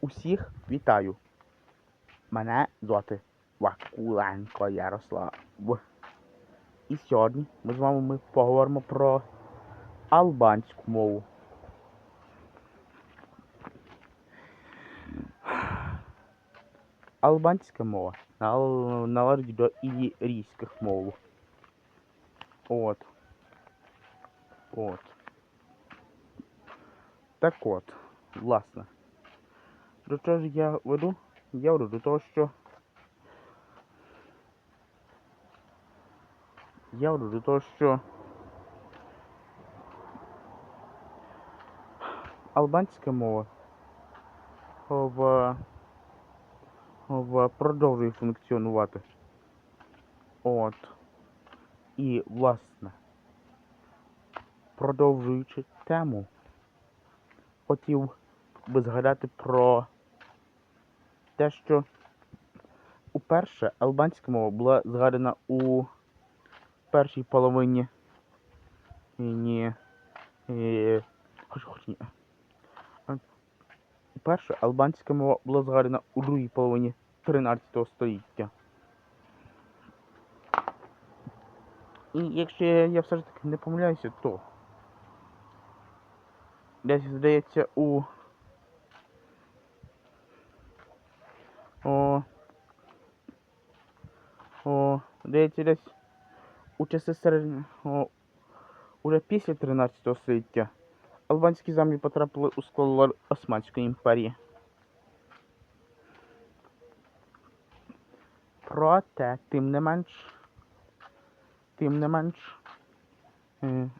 Усіх вітаю. Мене звати Вакуленко Ярослав. І сьогодні ми з вами ми поговоримо про албанську мову. Албанська мова нал- належить до ілірійських мов. От. От. Так от, власне. До чого ж я веду? Я веду до того, що. Я веду до того, що. Албанська мова в, в продовжує функціонувати. От. І, власне, продовжуючи тему, хотів би згадати про те, що уперше албанська мова була згадана у першій половині ні, е, хоч, хоч ні. Е, Уперше албанська мова була згадана у другій половині 13 століття. І якщо я все ж таки не помиляюся, то десь здається у о, о, здається, десь у часи серед... о, уже після 13 століття албанські землі потрапили у склад Османської імперії. Проте, тим не менш, тим не менш, е,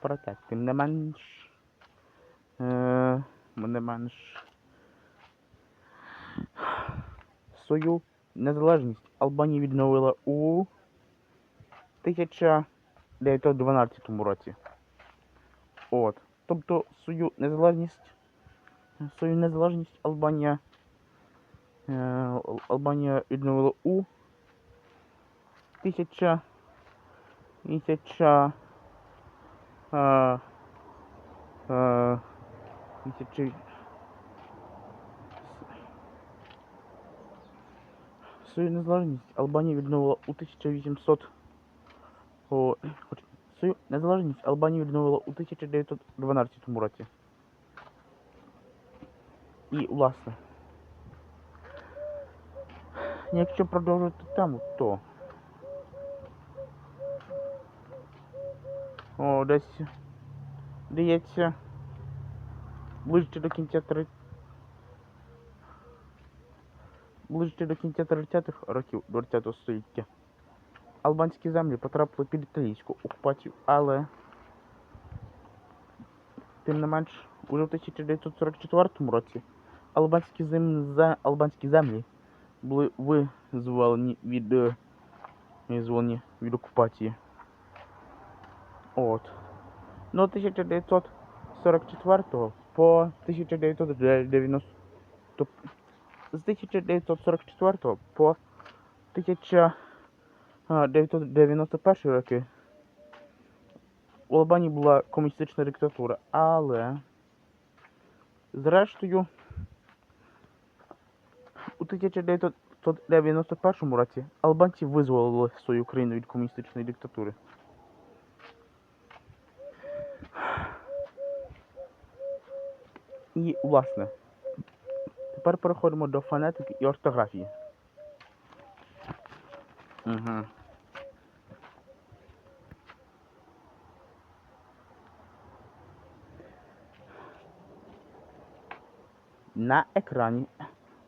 проте, тим не менш, е, не менш, свою незалежність Албанія відновила у 1912 році. От. Тобто свою незалежність, свою незалежність Албанія, е, Албанія відновила у 1000 1000 е, е, Свою незалежність Албанія відновила у 1800 о, свою незалежність Албанія відновила у 1912 році. І, власне, якщо продовжувати тему, то о, десь здається ближче до кінця 30 ближче до кінця 30-х років 20 століття албанські землі потрапили під італійську окупацію, але тим не менш, уже в 1944 році албанські землі, албанські землі були визволені від, е, визволені від окупації. От. Ну, 1944 по 1990 то- з 1944 по 1991 роки у Албанії була комуністична диктатура, але зрештою у 1991 році албанці визволили свою країну від комуністичної диктатури. І, власне, тепер переходимо до фонетики і ортографії. Угу. На екрані,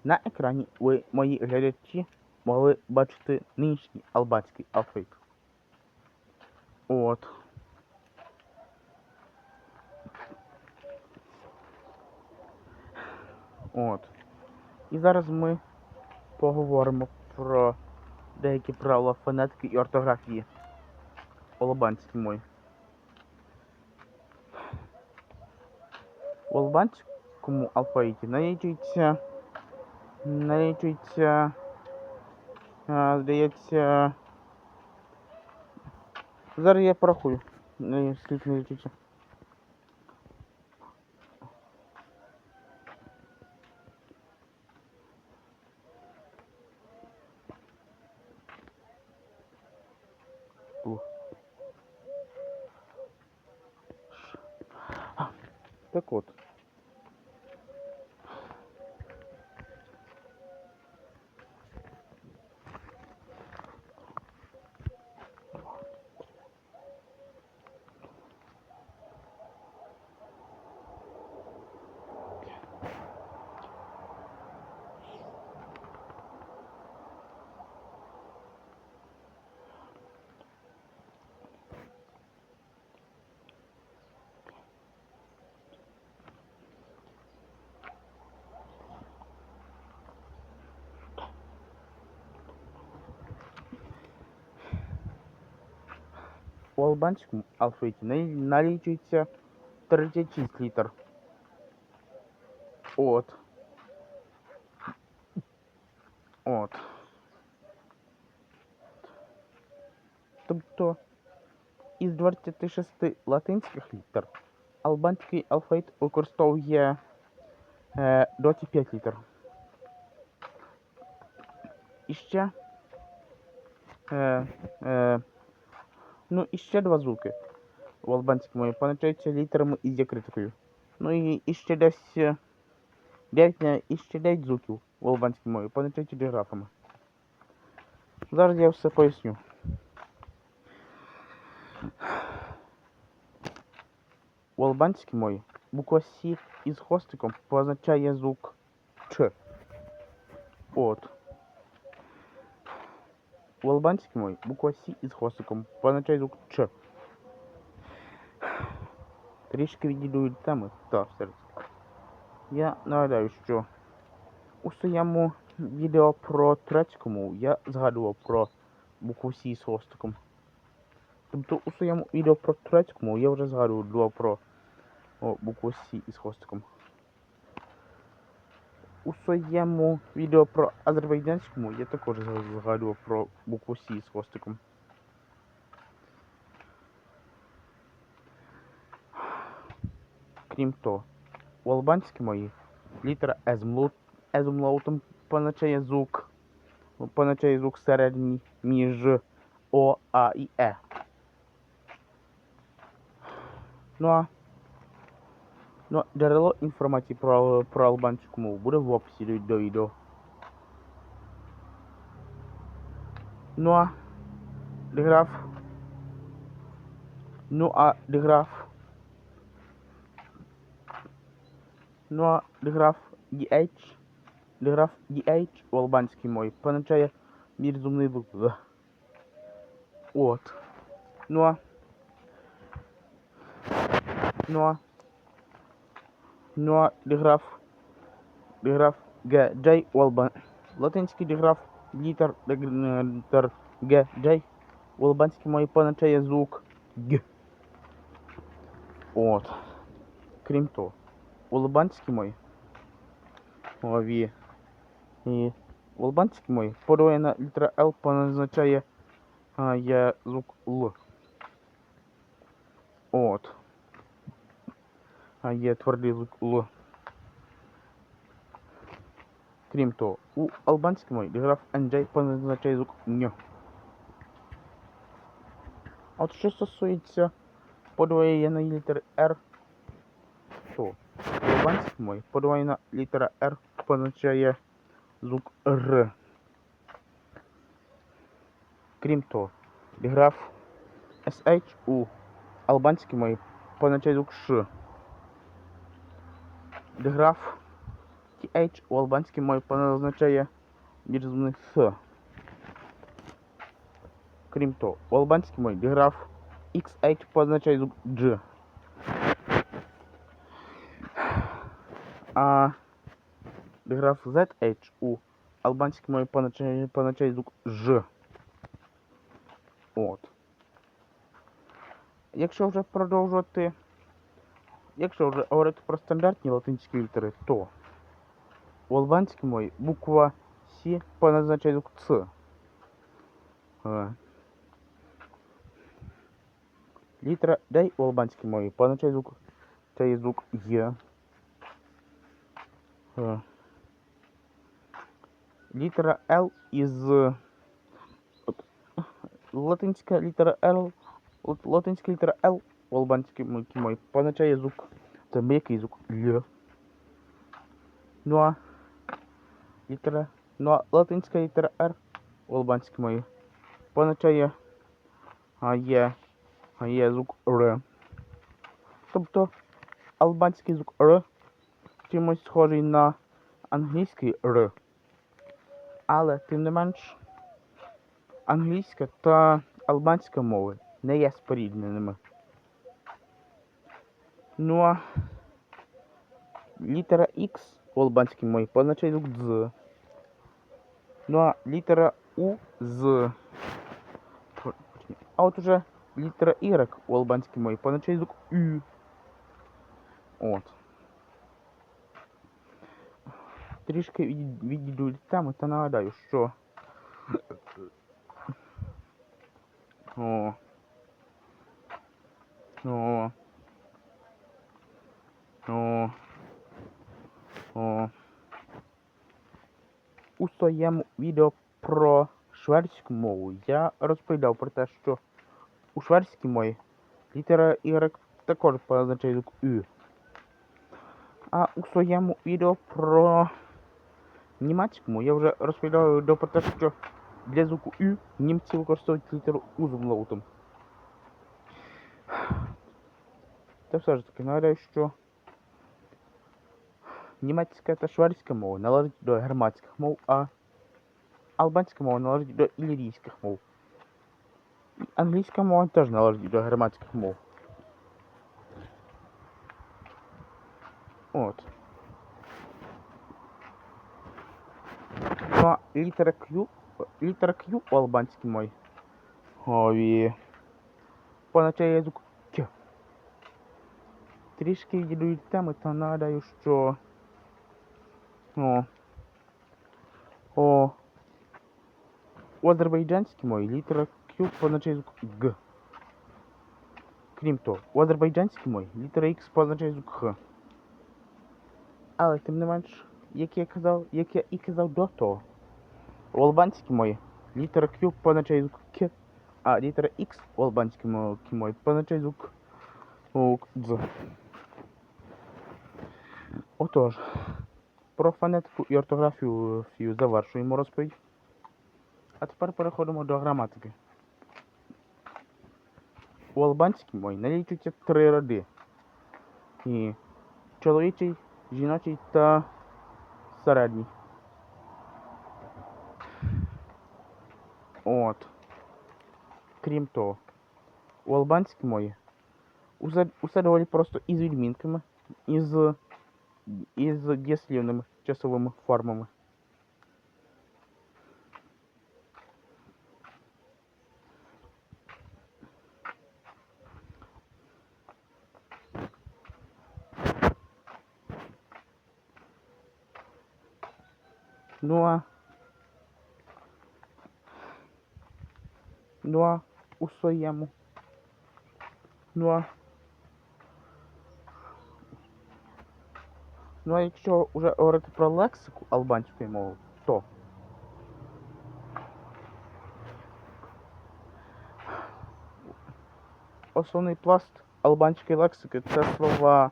на екрані ви, мої глядачі, могли бачити нинішній албанський алфавіт. От. І зараз ми поговоримо про деякі правила фонетики і ортографії в албанській мові. В албанському алфавіті налічується, налічується, здається, зараз я порахую, е, скільки налічується. Так от. У албанському алфавіті налічується 36 літер. От. От. Тобто із 26 латинських літер албанський алфавіт використовує е, доті 5 літер. І ще е, е, Ну і ще два звуки в албанській мові позначаються літерами із діакритикою. Ну і, ще десь е, дев'ять, не, і ще 9 звуків в албанській мові позначаються діграфами. Зараз я все поясню. У албанській мові буква Сі із хвостиком позначає звук Ч. От. У албанській мові буква Сі із хвостиком позначає звук Ч. Трішки відійду від теми та все. Я нагадаю, що у своєму відео про турецьку мову я згадував про букву Сі з хвостиком. Тобто у своєму відео про турецьку мову я вже згадував про о, букву Сі із хвостиком. У своєму відео про азербайджанську мову я також зга- згадував про букву Сі з хвостиком. Крім того, у албанській мові літера умлаутом позначає звук, позначає звук середній між О, А і Е. Ну а Ну, джерело інформації про, про албанську мову буде в описі до, відео. Ну а деграф. Ну а деграф. Ну а деграф DH. Деграф DH у албанській мові позначає мірзумний. «з». От. Ну а. Ну а. Ну а деграф. Деграф Г. J у албан. Латинський деграф літер літер Г. J у албанській мові позначає звук Г. От. Крім того, у албанській мові мові і в албанській мові подвоєна літера а, є звук Л. От. А є твердий звук Крім того, у албанській мові деграф NJ позначає звук Н. А От що стосується подвоєної літери R, то в албанській мові подвоєна літера R позначає звук Р. Крім того, деграф SH у албанській мові позначає звук Ш. Деграф TH у албанській мові позначає мірзумний С. Крім того, у албанській мові деграф XH позначає звук Дж. А деграф ZH у албанській мові позначає звук Ж. От. Якщо вже продовжувати, якщо вже говорити про стандартні латинські літери, то у албанській мові буква С позначає звук Ц. Е. Літера Д у албанській мові позначає звук, це є звук Є. Е. Літера Л із латинська літера Л лат- латинська літера Л у албанській мові позначає звук Це м'який звук Л. Ну а літера. Ну а латинська літера Р у албанській мові позначає а є, а є звук Р. Тобто албанський звук Р чимось схожий на англійський Р. Але тим не менш англійська та албанська мови не є спорідненими. Ну а літера X у албанській мові позначає звук Дз. Ну а літера У з. А от уже літера Y у албанській мові позначає звук Ю. От. Трішки від- відійду від теми та нагадаю, що. О. О. О. О. У своєму відео про шведську мову я розповідав про те, що у шведській мові літера Y також позначає звук Ю. А у своєму відео про німецьку я вже розповідав про те, що для звуку Ю німці використовують літеру У з умлаутом. Та все ж таки нагадаю, що німецька та шведська мова належать до германських мов, а албанська мова належить до ілірійських мов. І англійська мова теж належить до германських мов. От. А літера Q, літера Q у албанській мові. Ові. Позначає звук К. Трішки відійду від теми, та нагадаю, що. О. О. У азербайджанській мові літера Q позначає звук Г. Крім того, у азербайджанській мові літера X позначає звук Х. Але тим не менш, як я казав, як я і казав до того, у албанській мові літера Q позначає звук К, а літера X у албанській мові позначає звук Дз. Отож, про фонетику і ортографію фію завершуємо розповідь. А тепер переходимо до граматики. У албанській мові налічуються три роди. І чоловічий, жіночий та середній. От. Крім того, у албанській мові усе доволі просто із відмінками, із, із дієслівними часовими формами. Ну а ну а у своєму. Ну а Ну а якщо вже говорити про лексику албанської мови, то основний пласт албанської лексики це слова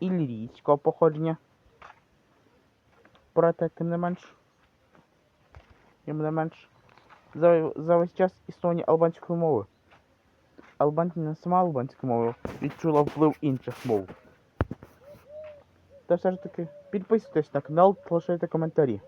іллірійського походження. Проте, тим не менш, тим не менш, за, за весь час існування албанської мови. Албанська сама албанська мова відчула вплив інших мов. Та все ж таки, підписуйтесь на канал залишайте коментарі.